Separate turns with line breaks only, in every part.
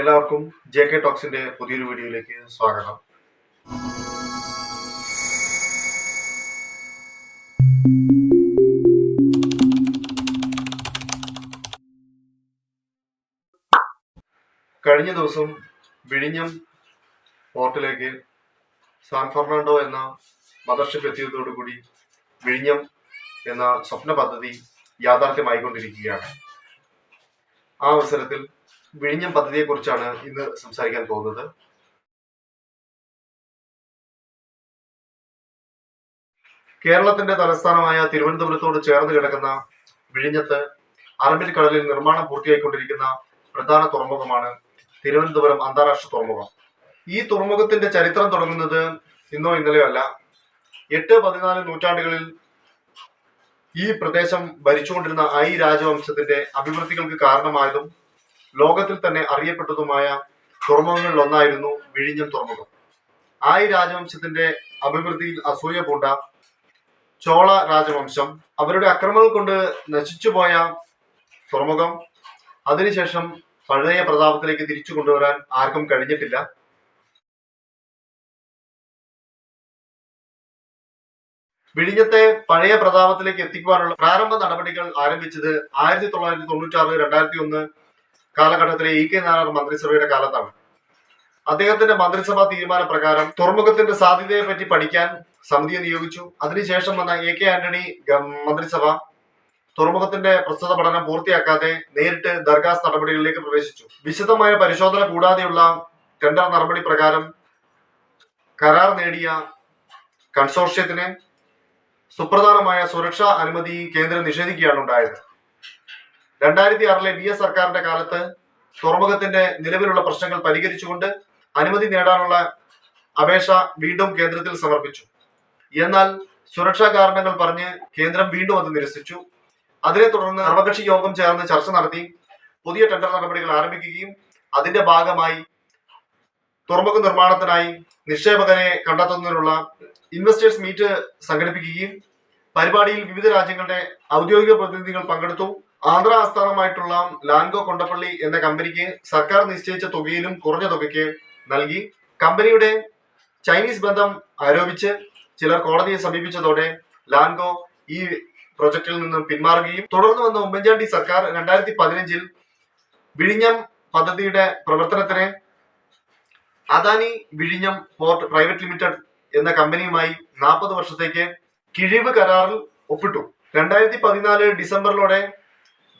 എല്ലാവർക്കും J K ടോക്സിന്റെ പുതിയൊരു വീഡിയോയിലേക്ക് സ്വാഗതം. കഴിഞ്ഞ ദിവസം വിഴിഞ്ഞം പോർട്ടിലേക്ക് സാൻ ഫെർണാണ്ടോ എന്ന മദർഷിപ്പ് എത്തിയതോടുകൂടി വിഴിഞ്ഞം എന്ന സ്വപ്ന പദ്ധതി യാഥാർത്ഥ്യമായിക്കൊണ്ടിരിക്കുകയാണ്. ആ അവസരത്തിൽ വിഴിഞ്ഞം പദ്ധതിയെക്കുറിച്ചാണ് ഇന്ന് സംസാരിക്കാൻ പോകുന്നത്. കേരളത്തിന്റെ തലസ്ഥാനമായ തിരുവനന്തപുരത്തോട് ചേർന്ന് കിടക്കുന്ന വിഴിഞ്ഞത്ത് അറബിക്കടലിൽ നിർമ്മാണം പൂർത്തിയായിക്കൊണ്ടിരിക്കുന്ന പ്രധാന തുറമുഖമാണ് തിരുവനന്തപുരം അന്താരാഷ്ട്ര തുറമുഖം. ഈ തുറമുഖത്തിന്റെ ചരിത്രം തുടങ്ങുന്നത് ഇന്നോ ഇന്നലെയോ അല്ല. എട്ട് പതിനാല് നൂറ്റാണ്ടുകളിൽ ഈ പ്രദേശം ഭരിച്ചുകൊണ്ടിരുന്ന ഐ രാജവംശത്തിന്റെ അഭിവൃദ്ധികൾക്ക് കാരണമായതും ലോകത്തിൽ തന്നെ അറിയപ്പെട്ടതുമായ തുറമുഖങ്ങളിൽ ഒന്നായിരുന്നു വിഴിഞ്ഞം തുറമുഖം. ആയി രാജവംശത്തിന്റെ അഭിവൃദ്ധിയിൽ അസൂയ പൂണ്ട ചോള രാജവംശം അവരുടെ അക്രമങ്ങൾ കൊണ്ട് നശിച്ചുപോയ തുറമുഖം അതിനുശേഷം പഴയ പ്രതാപത്തിലേക്ക് തിരിച്ചു കൊണ്ടുവരാൻ ആർക്കും കഴിഞ്ഞിട്ടില്ല. വിഴിഞ്ഞത്തെ പഴയ പ്രതാപത്തിലേക്ക് എത്തിക്കുവാനുള്ള പ്രാരംഭ നടപടികൾ ആരംഭിച്ചത് ആയിരത്തി തൊള്ളായിരത്തി തൊണ്ണൂറ്റി ആറ് രണ്ടായിരത്തി ഒന്ന് കാലഘട്ടത്തിലെ ഇ കെ നായർ മന്ത്രിസഭയുടെ കാലത്താണ്. അദ്ദേഹത്തിന്റെ മന്ത്രിസഭാ തീരുമാന പ്രകാരം തുറമുഖത്തിന്റെ സാധ്യതയെ പറ്റി പഠിക്കാൻ സമിതിയെ നിയോഗിച്ചു. അതിനുശേഷം വന്ന എ കെ ആന്റണി മന്ത്രിസഭ തുറമുഖത്തിന്റെ പ്രസ്തുത പഠനം പൂർത്തിയാക്കാതെ നേരിട്ട് ദർഗാസ് നടപടികളിലേക്ക് പ്രവേശിച്ചു. വിശദമായ പരിശോധന കൂടാതെയുള്ള ടെൻഡർ നടപടി പ്രകാരം കരാർ നേടിയ കൺസോർഷ്യത്തിന് സുപ്രധാനമായ സുരക്ഷാ അനുമതി കേന്ദ്രം നിഷേധിക്കുകയാണ് ഉണ്ടായത്. രണ്ടായിരത്തി ആറിലെ ബി എസ് സർക്കാരിന്റെ കാലത്ത് തുറമുഖത്തിന്റെ നിലവിലുള്ള പ്രശ്നങ്ങൾ പരിഹരിച്ചുകൊണ്ട് അനുമതി നേടാനുള്ള അപേക്ഷ വീണ്ടും കേന്ദ്രത്തിൽ സമർപ്പിച്ചു. എന്നാൽ സുരക്ഷാ കാരണങ്ങൾ പറഞ്ഞ് കേന്ദ്രം വീണ്ടും അത് നിരസിച്ചു. അതിനെ തുടർന്ന് സർവകക്ഷി യോഗം ചേർന്ന് ചർച്ച നടത്തി. പുതിയ ടെൻഡർ നടപടികൾ ആരംഭിക്കുകയും അതിന്റെ ഭാഗമായി തുറമുഖ നിർമ്മാണത്തിനായി നിക്ഷേപകരെ കണ്ടെത്തുന്നതിനുള്ള ഇൻവെസ്റ്റേഴ്സ് മീറ്റ് സംഘടിപ്പിക്കുകയും പരിപാടിയിൽ വിവിധ രാജ്യങ്ങളുടെ ഔദ്യോഗിക പ്രതിനിധികൾ പങ്കെടുത്തു. ആന്ധ്ര ആസ്ഥാനമായിട്ടുള്ള ലാൻഗോ കൊണ്ടപ്പള്ളി എന്ന കമ്പനിക്ക് സർക്കാർ നിശ്ചയിച്ച തുകയിലും കുറഞ്ഞ തുകയ്ക്ക് നൽകി. കമ്പനിയുടെ ചൈനീസ് ബന്ധം ആരോപിച്ച് ചിലർ കോടതിയെ സമീപിച്ചതോടെ ലാൻഗോ ഈ പ്രൊജക്ടിൽ നിന്നും പിന്മാറുകയും തുടർന്ന് വന്ന ഉമ്മൻചാണ്ടി സർക്കാർ രണ്ടായിരത്തി പതിനഞ്ചിൽ വിഴിഞ്ഞം പദ്ധതിയുടെ പ്രവർത്തനത്തിന് അദാനി വിഴിഞ്ഞം പോർട്ട് പ്രൈവറ്റ് ലിമിറ്റഡ് എന്ന കമ്പനിയുമായി നാൽപ്പത് വർഷത്തേക്ക് കിഴിവ് കരാറിൽ ഒപ്പിട്ടു. രണ്ടായിരത്തി പതിനാല് ഡിസംബറിലോടെ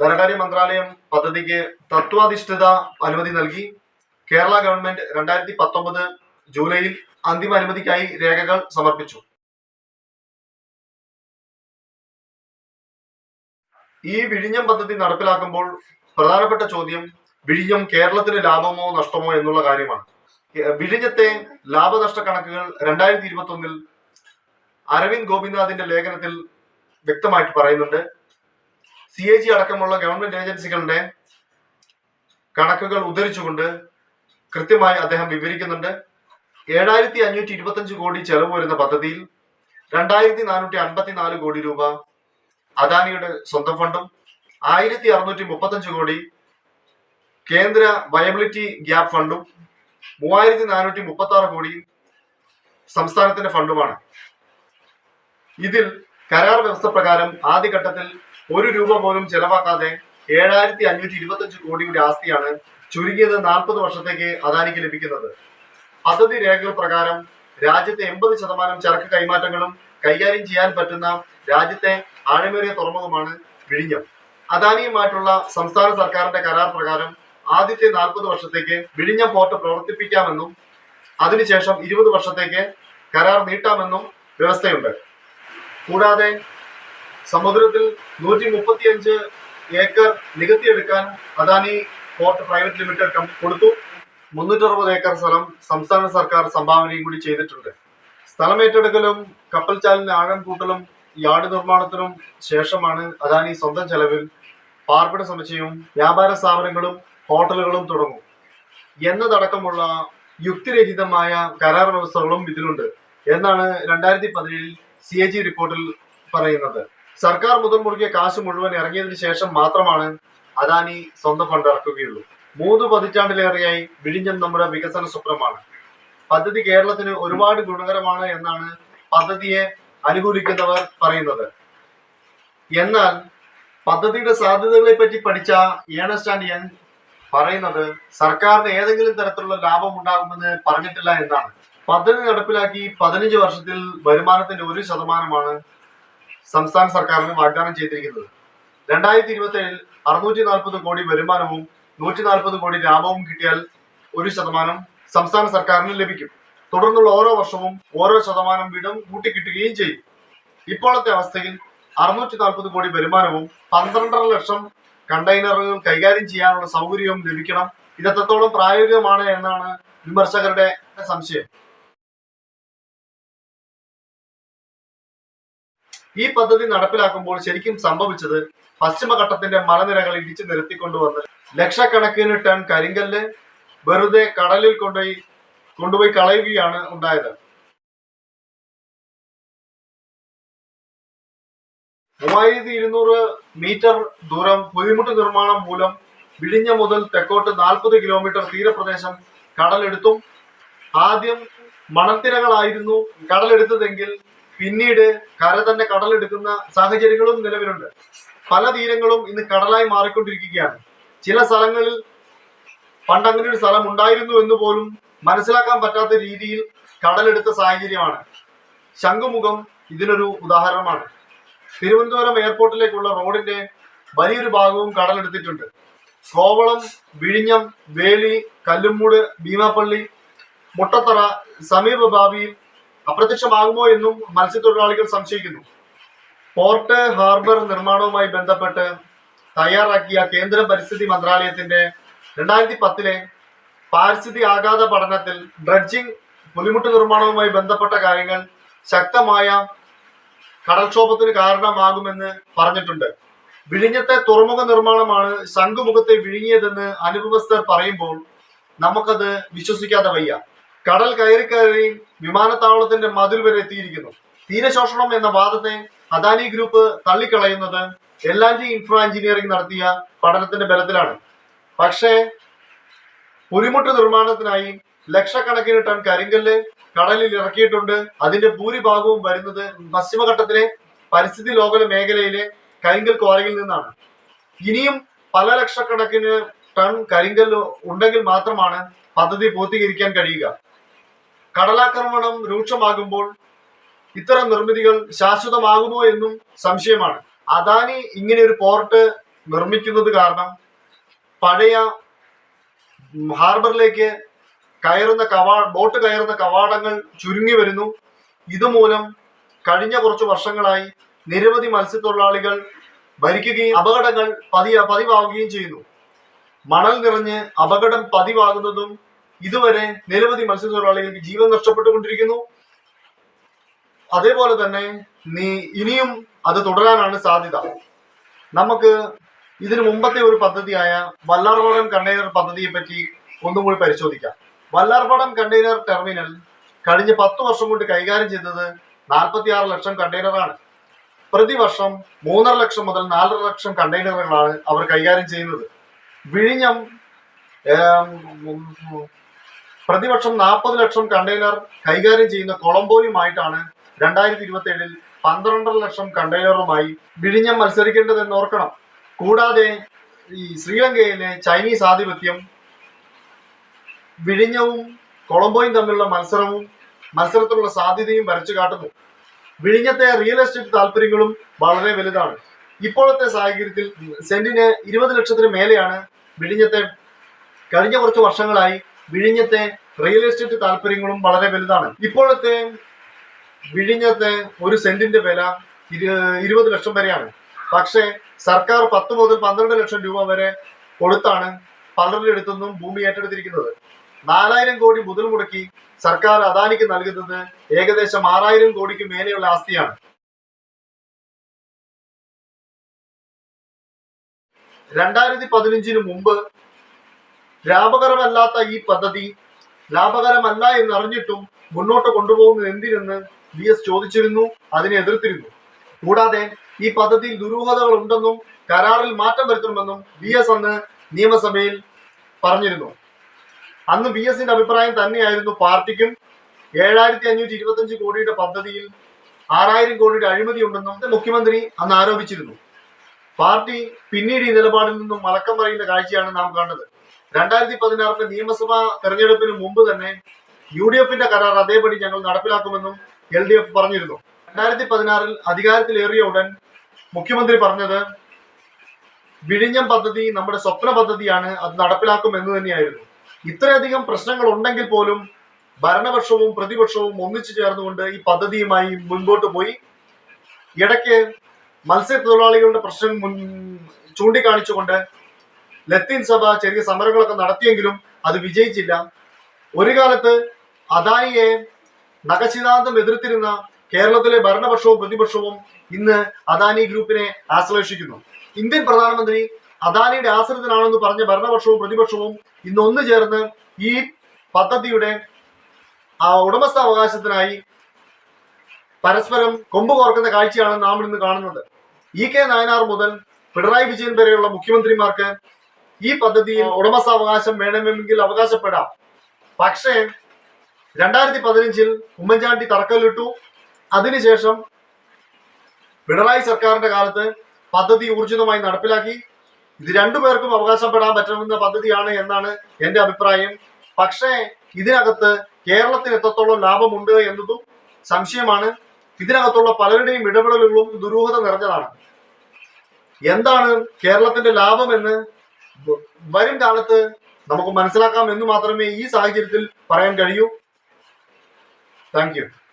ധനകാര്യ മന്ത്രാലയം പദ്ധതിക്ക് തത്വാധിഷ്ഠിത അനുമതി നൽകി. കേരള ഗവൺമെന്റ് രണ്ടായിരത്തി പത്തൊമ്പത് ജൂലൈയിൽ അന്തിമ അനുമതിക്കായി രേഖകൾ സമർപ്പിച്ചു. ഈ വിഴിഞ്ഞം പദ്ധതി നടപ്പിലാക്കുമ്പോൾ പ്രധാനപ്പെട്ട ചോദ്യം വിഴിഞ്ഞം കേരളത്തിന് ലാഭമോ നഷ്ടമോ എന്നുള്ള കാര്യമാണ്. വിഴിഞ്ഞത്തെ ലാഭനഷ്ട കണക്കുകൾ രണ്ടായിരത്തി ഇരുപത്തി ഒന്നിൽ അരവിന്ദ് ഗോപിനാഥിന്റെ ലേഖനത്തിൽ വ്യക്തമായിട്ട് പറയുന്നുണ്ട്. സി എ ജി അടക്കമുള്ള ഗവൺമെന്റ് ഏജൻസികളുടെ കണക്കുകൾ ഉദ്ധരിച്ചുകൊണ്ട് കൃത്യമായി അദ്ദേഹം വിവരിക്കുന്നുണ്ട്. ഏഴായിരത്തി അഞ്ഞൂറ്റി ഇരുപത്തഞ്ച് കോടി ചെലവ് വരുന്ന പദ്ധതിയിൽ രണ്ടായിരത്തി നാനൂറ്റി അൻപത്തി നാല് കോടി രൂപ അദാനിയുടെ സ്വന്തം ഫണ്ടും ആയിരത്തി അറുന്നൂറ്റി മുപ്പത്തഞ്ച് കോടി കേന്ദ്ര വയബിലിറ്റി ഗ്യാപ് ഫണ്ടും മൂവായിരത്തി നാനൂറ്റി മുപ്പത്തി ആറ് കോടി സംസ്ഥാനത്തിന്റെ ഫണ്ടുമാണ്. ഇതിൽ കരാർ വ്യവസ്ഥ പ്രകാരം ആദ്യഘട്ടത്തിൽ ഒരു രൂപ പോലും ചെലവാക്കാതെ ഏഴായിരത്തി അഞ്ഞൂറ്റി ഇരുപത്തഞ്ച് കോടിയുടെ ആസ്തിയാണ് ചുരുങ്ങിയത് നാൽപ്പത് വർഷത്തേക്ക് അദാനിക്ക് ലഭിക്കുന്നത്. പദ്ധതി രേഖകൾ പ്രകാരം രാജ്യത്തെ എൺപത് ശതമാനം ചരക്ക് കൈമാറ്റങ്ങളും കൈകാര്യം ചെയ്യാൻ പറ്റുന്ന രാജ്യത്തെ ആഴമേറിയ തുറമുഖമാണ് വിഴിഞ്ഞം. അദാനിയുമായിട്ടുള്ള സംസ്ഥാന സർക്കാരിന്റെ കരാർ പ്രകാരം ആദ്യത്തെ നാൽപ്പത് വർഷത്തേക്ക് വിഴിഞ്ഞം പോർട്ട് പ്രവർത്തിപ്പിക്കാമെന്നും അതിനുശേഷം ഇരുപത് വർഷത്തേക്ക് കരാർ നീട്ടാമെന്നും വ്യവസ്ഥയുണ്ട്. കൂടാതെ സമുദ്രത്തിൽ നൂറ്റി മുപ്പത്തിയഞ്ച് ഏക്കർ നികത്തിയെടുക്കാൻ അദാനി പോർട്ട് പ്രൈവറ്റ് ലിമിറ്റഡ് കൊടുത്തു. മുന്നൂറ്ററുപത് ഏക്കർ സ്ഥലം സംസ്ഥാന സർക്കാർ സംഭാവനയും കൂടി ചെയ്തിട്ടുണ്ട്. സ്ഥലം ഏറ്റെടുക്കലും കപ്പൽ ചാലിന് ആഴം കൂട്ടലും യാർഡ് നിർമ്മാണത്തിനും ശേഷമാണ് അദാനി സ്വന്തം ചെലവിൽ പാർപ്പിട സമുച്ചയവും വ്യാപാര സ്ഥാപനങ്ങളും ഹോട്ടലുകളും തുടങ്ങും. എന്നതടക്കമുള്ള യുക്തിരഹിതമായ കരാർ വ്യവസ്ഥകളും ഇതിലുണ്ട്. എന്നാണ് രണ്ടായിരത്തി പതിനേഴിൽ സി എ ജി റിപ്പോർട്ടിൽ പറയുന്നത്. സർക്കാർ മുതൽ മുറുകിയ കാശ് മുഴുവൻ ഇറങ്ങിയതിനു ശേഷം മാത്രമാണ് അദാനി സ്വന്തം ഫണ്ട് ഇറക്കുകയുള്ളൂ. മൂന്ന് പതിറ്റാണ്ടിലേറെയായി വിഴിഞ്ഞം നമ്മുടെ വികസന സ്വപ്നമാണ്. പദ്ധതി കേരളത്തിന് ഒരുപാട് ഗുണകരമാണ് എന്നാണ് പദ്ധതിയെ അനുകൂലിക്കുന്നവർ പറയുന്നത്. എന്നാൽ പദ്ധതിയുടെ സാധ്യതകളെ പറ്റി പഠിച്ച ഏണസ്റ്റ് ആൻഡ് യങ് പറയുന്നത് സർക്കാരിന് ഏതെങ്കിലും തരത്തിലുള്ള ലാഭം ഉണ്ടാകുമെന്ന് പറഞ്ഞിട്ടില്ല എന്നാണ്. പദ്ധതി നടപ്പിലാക്കി പതിനഞ്ച് വർഷത്തിൽ വരുമാനത്തിന്റെ ഒരു ശതമാനമാണ് സംസ്ഥാന സർക്കാരിന് വാഗ്ദാനം ചെയ്തിരിക്കുന്നത്. രണ്ടായിരത്തി ഇരുപത്തി ഏഴിൽ അറുന്നൂറ്റി നാൽപ്പത് കോടി വരുമാനവും നൂറ്റി നാൽപ്പത് കോടി ലാഭവും കിട്ടിയാൽ ഒരു ശതമാനം സംസ്ഥാന സർക്കാരിന് ലഭിക്കും. തുടർന്നുള്ള ഓരോ വർഷവും ഓരോ ശതമാനം വീതം കൂട്ടിക്കിട്ടുകയും ചെയ്യും. ഇപ്പോഴത്തെ അവസ്ഥയിൽ അറുന്നൂറ്റി നാൽപ്പത് കോടി വരുമാനവും പന്ത്രണ്ടര ലക്ഷം കണ്ടെയ്നറുകൾ കൈകാര്യം ചെയ്യാനുള്ള സൗകര്യവും ലഭിക്കണം. ഇത് എത്രത്തോളം പ്രായോഗികമാണ് എന്നാണ് വിമർശകരുടെ സംശയം. ഈ പദ്ധതി നടപ്പിലാക്കുമ്പോൾ ശരിക്കും സംഭവിച്ചത് പശ്ചിമഘട്ടത്തിന്റെ മലനിരകൾ ഇടിച്ചു നിരത്തിക്കൊണ്ടുവന്ന് ലക്ഷക്കണക്കിന് ടൺ കരിങ്കല്ല് വെറുതെ കടലിൽ കൊണ്ടുപോയി കൊണ്ടുപോയി കളയുകയാണ് ഉണ്ടായത്. മൂവായിരത്തി ഇരുന്നൂറ് മീറ്റർ ദൂരം പുലിമുട്ട് നിർമ്മാണം മൂലം വിഴിഞ്ഞ മുതൽ തെക്കോട്ട് നാൽപ്പത് കിലോമീറ്റർ തീരപ്രദേശം കടലെടുത്തും. ആദ്യം മണത്തിരകളായിരുന്നു കടലെടുത്തതെങ്കിൽ പിന്നീട് കര തന്നെ കടലെടുക്കുന്ന സാഹചര്യങ്ങളും നിലവിലുണ്ട്. പല തീരങ്ങളും ഇന്ന് കടലായി മാറിക്കൊണ്ടിരിക്കുകയാണ്. ചില സ്ഥലങ്ങളിൽ പണ്ട് അങ്ങനെ ഒരു സ്ഥലം ഉണ്ടായിരുന്നു എന്ന് പോലും മനസ്സിലാക്കാൻ പറ്റാത്ത രീതിയിൽ കടലെടുത്ത സാഹചര്യമാണ്. ശംഖുമുഖം ഇതിനൊരു ഉദാഹരണമാണ്. തിരുവനന്തപുരം എയർപോർട്ടിലേക്കുള്ള റോഡിന്റെ വലിയൊരു ഭാഗവും കടലെടുത്തിട്ടുണ്ട്. കോവളം വിഴിഞ്ഞം വേളി കല്ലുമ്മൂട് ഭീമാപ്പള്ളി മുട്ടത്തറ സമീപ ഭാവിയിൽ അപ്രത്യക്ഷമാകുമോ എന്നും മത്സ്യത്തൊഴിലാളികൾ സംശയിക്കുന്നു. പോർട്ട് ഹാർബർ നിർമ്മാണവുമായി ബന്ധപ്പെട്ട് തയ്യാറാക്കിയ കേന്ദ്ര പരിസ്ഥിതി മന്ത്രാലയത്തിന്റെ രണ്ടായിരത്തി പത്തിലെ പാരിസ്ഥിതി ആഘാത പഠനത്തിൽ ഡ്രഡ്ജിംഗ് പുലിമുട്ട് നിർമ്മാണവുമായി ബന്ധപ്പെട്ട കാര്യങ്ങൾ ശക്തമായ കടൽക്ഷോഭത്തിന് കാരണമാകുമെന്ന് പറഞ്ഞിട്ടുണ്ട്. വിഴിഞ്ഞത്തെ തുറമുഖ നിർമ്മാണമാണ് ശംഖുമുഖത്തെ വിഴുങ്ങിയതെന്ന് അനുഭവസ്ഥർ പറയുമ്പോൾ നമുക്കത് വിശ്വസിക്കാതെ വയ്യ. കടൽ കയറി കയറി വിമാനത്താവളത്തിന്റെ മതിൽ വരെ എത്തിയിരിക്കുന്നു. തീരശോഷണം എന്ന വാദത്തെ അദാനി ഗ്രൂപ്പ് തള്ളിക്കളയുന്നത് എല്ലാഞ്ചി ഇൻഫ്രാ എഞ്ചിനീയറിംഗ് നടത്തിയ പഠനത്തിന്റെ ബലത്തിലാണ്. പക്ഷേ പുരിമുട്ട് നിർമ്മാണത്തിനായി ലക്ഷക്കണക്കിന് ടൺ കരിങ്കല്ല് കടലിൽ ഇറക്കിയിട്ടുണ്ട്. അതിന്റെ ഭൂരിഭാഗവും വരുന്നത് പശ്ചിമഘട്ടത്തിലെ പരിസ്ഥിതി ലോകല മേഖലയിലെ കരിങ്കൽ ക്വാറിയിൽ നിന്നാണ്. ഇനിയും പല ലക്ഷക്കണക്കിന് ടൺ കരിങ്കല്ല് ഉണ്ടെങ്കിൽ മാത്രമാണ് പദ്ധതി പൂർത്തീകരിക്കാൻ കഴിയുക. കടലാക്രമണം രൂക്ഷമാകുമ്പോൾ ഇത്തരം നിർമ്മിതികൾ ശാശ്വതമാകുമോ എന്നും സംശയമാണ്. അദാനി ഇങ്ങനെ ഒരു പോർട്ട് നിർമ്മിക്കുന്നത് കാരണം പഴയ ഹാർബറിലേക്ക് കയറുന്ന കവാ ബോട്ട് കയറുന്ന കവാടങ്ങൾ ചുരുങ്ങി വരുന്നു. ഇതുമൂലം കഴിഞ്ഞ കുറച്ച് വർഷങ്ങളായി നിരവധി മത്സ്യത്തൊഴിലാളികൾ ഭരിക്കുകയും അപകടങ്ങൾ പതി പതിവാകുകയും ചെയ്യുന്നു. മണൽ നിറഞ്ഞ് അപകടം പതിവാകുന്നതും ഇതുവരെ നിരവധി മത്സ്യത്തൊഴിലാളികൾക്ക് ജീവൻ നഷ്ടപ്പെട്ടുകൊണ്ടിരിക്കുന്നു. അതേപോലെ തന്നെ നീ ഇനിയും അത് തുടരാനാണ് സാധ്യത. നമുക്ക് ഇതിനു മുമ്പത്തെ ഒരു പദ്ധതിയായ വല്ലാർപാടം കണ്ടെയ്നർ പദ്ധതിയെ പറ്റി ഒന്നും കൂടി പരിശോധിക്കാം. വല്ലാർപാടം കണ്ടെയ്നർ ടെർമിനൽ കഴിഞ്ഞ പത്ത് വർഷം കൊണ്ട് കൈകാര്യം ചെയ്തത് നാൽപ്പത്തി ആറ് ലക്ഷം കണ്ടെയ്നറാണ്. പ്രതിവർഷം മൂന്നര ലക്ഷം മുതൽ നാലര ലക്ഷം കണ്ടെയ്നറുകളാണ് അവർ കൈകാര്യം ചെയ്യുന്നത്. വിഴിഞ്ഞം പ്രതിവർഷം നാൽപ്പത് ലക്ഷം കണ്ടെയ്നർ കൈകാര്യം ചെയ്യുന്ന കൊളംബോയുമായിട്ടാണ് രണ്ടായിരത്തി ഇരുപത്തി ഏഴിൽ പന്ത്രണ്ടര ലക്ഷം കണ്ടെയ്നറുമായി വിഴിഞ്ഞം മത്സരിക്കേണ്ടതെന്ന് ഓർക്കണം. കൂടാതെ ഈ ശ്രീലങ്കയിലെ ചൈനീസ് ആധിപത്യം വിഴിഞ്ഞവും കൊളംബോയും തമ്മിലുള്ള മത്സരവും മത്സരത്തിലുള്ള സാധ്യതയും വരച്ചു കാട്ടുന്നു. വിഴിഞ്ഞത്തെ റിയൽ എസ്റ്റേറ്റ് താല്പര്യങ്ങളും വളരെ വലുതാണ്. ഇപ്പോഴത്തെ സാഹചര്യത്തിൽ സെന്റിന് ഇരുപത് ലക്ഷത്തിന് മേലെയാണ് വിഴിഞ്ഞത്തെ കഴിഞ്ഞ കുറച്ച് വർഷങ്ങളായി വിഴിഞ്ഞത്തെ റിയൽ എസ്റ്റേറ്റ് താല്പര്യങ്ങളും വളരെ വലുതാണ്. ഇപ്പോഴത്തെ വിഴിഞ്ഞത്തെ ഒരു സെന്റിന്റെ വില ഇരു- ഇരുപത് ലക്ഷം വരെയാണ്. പക്ഷേ സർക്കാർ പത്ത് മുതൽ പന്ത്രണ്ട് ലക്ഷം രൂപ വരെ കൊടുത്താണ് പലരുടെ അടുത്തുനിന്നും ഭൂമി ഏറ്റെടുത്തിരിക്കുന്നത്. നാലായിരം കോടി മുതൽ മുടക്കി സർക്കാർ അദാനിക്ക് നൽകുന്നത് ഏകദേശം ആറായിരം കോടിക്ക് മേലെയുള്ള ആസ്തിയാണ്. രണ്ടായിരത്തി പതിനഞ്ചിന് മുമ്പ് ലാഭകരമല്ലാത്ത ഈ പദ്ധതി ലാഭകരമല്ല എന്നറിഞ്ഞിട്ടും മുന്നോട്ട് കൊണ്ടുപോകുന്നത് എന്തിനെന്ന് വി എസ് ചോദിച്ചിരുന്നു അതിനെ എതിർത്തിരുന്നു. കൂടാതെ ഈ പദ്ധതിയിൽ ദുരൂഹതകൾ ഉണ്ടെന്നും കരാറിൽ മാറ്റം വരുത്തണമെന്നും വി എസ് അന്ന് നിയമസഭയിൽ പറഞ്ഞിരുന്നു. അന്ന് വി എസിന്റെ അഭിപ്രായം തന്നെയായിരുന്നു പാർട്ടിക്കും ഏഴായിരത്തി അഞ്ഞൂറ്റി ഇരുപത്തഞ്ച് കോടിയുടെ പദ്ധതിയിൽ ആറായിരം കോടിയുടെ അഴിമതി ഉണ്ടെന്നും മുഖ്യമന്ത്രി അന്ന് ആരോപിച്ചിരുന്നു. പാർട്ടി പിന്നീട് ഈ നിലപാടിൽ നിന്നും മലക്കം പറയുന്ന കാഴ്ചയാണ് നാം കണ്ടത്. രണ്ടായിരത്തി പതിനാറിലെ നിയമസഭാ തെരഞ്ഞെടുപ്പിന് മുമ്പ് തന്നെ യു ഡി എഫിന്റെ കരാർ അതേപടി ഞങ്ങൾ നടപ്പിലാക്കുമെന്നും എൽ ഡി എഫ് പറഞ്ഞിരുന്നു. രണ്ടായിരത്തി പതിനാറിൽ അധികാരത്തിലേറിയ ഉടൻ മുഖ്യമന്ത്രി പറഞ്ഞത് വിഴിഞ്ഞം പദ്ധതി നമ്മുടെ സ്വപ്ന പദ്ധതിയാണ് അത് നടപ്പിലാക്കും എന്ന് തന്നെയായിരുന്നു. ഇത്രയധികം പ്രശ്നങ്ങൾ ഉണ്ടെങ്കിൽ പോലും ഭരണപക്ഷവും പ്രതിപക്ഷവും ഒന്നിച്ചു ചേർന്നുകൊണ്ട് ഈ പദ്ധതിയുമായി മുൻപോട്ട് പോയി. ഇടയ്ക്ക് മത്സ്യത്തൊഴിലാളികളുടെ പ്രശ്നം മുൻ ചൂണ്ടിക്കാണിച്ചുകൊണ്ട് ലത്തീൻ സഭ ചെറിയ സമരങ്ങളൊക്കെ നടത്തിയെങ്കിലും അത് വിജയിച്ചില്ല. ഒരു കാലത്ത് അദാനിയെ നഖശിതാന്തം എതിർത്തിരുന്ന കേരളത്തിലെ ഭരണപക്ഷവും പ്രതിപക്ഷവും ഇന്ന് അദാനി ഗ്രൂപ്പിനെ ആശ്ലേഷിക്കുന്നു. ഇന്ത്യൻ പ്രധാനമന്ത്രി അദാനിയുടെ ആശ്രിതനാണെന്ന് പറഞ്ഞ ഭരണപക്ഷവും പ്രതിപക്ഷവും ഇന്ന് ഒന്നു ചേർന്ന് ഈ പദ്ധതിയുടെ ആ ഉടമസ്ഥാവകാശത്തിനായി പരസ്പരം കൊമ്പ് കോർക്കുന്ന കാഴ്ചയാണ് നാം ഇന്ന് കാണുന്നത്. ഇ കെ നായനാർ മുതൽ പിണറായി വിജയൻ വരെയുള്ള മുഖ്യമന്ത്രിമാർക്ക് ഈ പദ്ധതിയിൽ ഉടമസ്ഥാവകാശം വേണമെങ്കിൽ അവകാശപ്പെടാം. പക്ഷേ രണ്ടായിരത്തി പതിനഞ്ചിൽ ഉമ്മൻചാണ്ടി തറക്കല്ലിട്ടു. അതിനുശേഷം പിണറായി സർക്കാരിന്റെ കാലത്ത് പദ്ധതി ഊർജിതമായി നടപ്പിലാക്കി. ഇത് രണ്ടുപേർക്കും അവകാശപ്പെടാൻ പറ്റുന്ന പദ്ധതിയാണ് എന്നാണ് എന്റെ അഭിപ്രായം. പക്ഷേ ഇതിനകത്ത് കേരളത്തിന് എത്രത്തോളം ലാഭമുണ്ട് എന്നതും സംശയമാണ്. ഇതിനകത്തുള്ള പലരുടെയും ഇടപെടലുകളും ദുരൂഹത നിറഞ്ഞതാണ്. എന്താണ് കേരളത്തിന്റെ ലാഭം എന്ന് വരും കാലത്ത് നമുക്ക് മനസ്സിലാക്കാം എന്ന് മാത്രമേ ഈ സാഹചര്യത്തിൽ പറയാൻ കഴിയൂ. താങ്ക്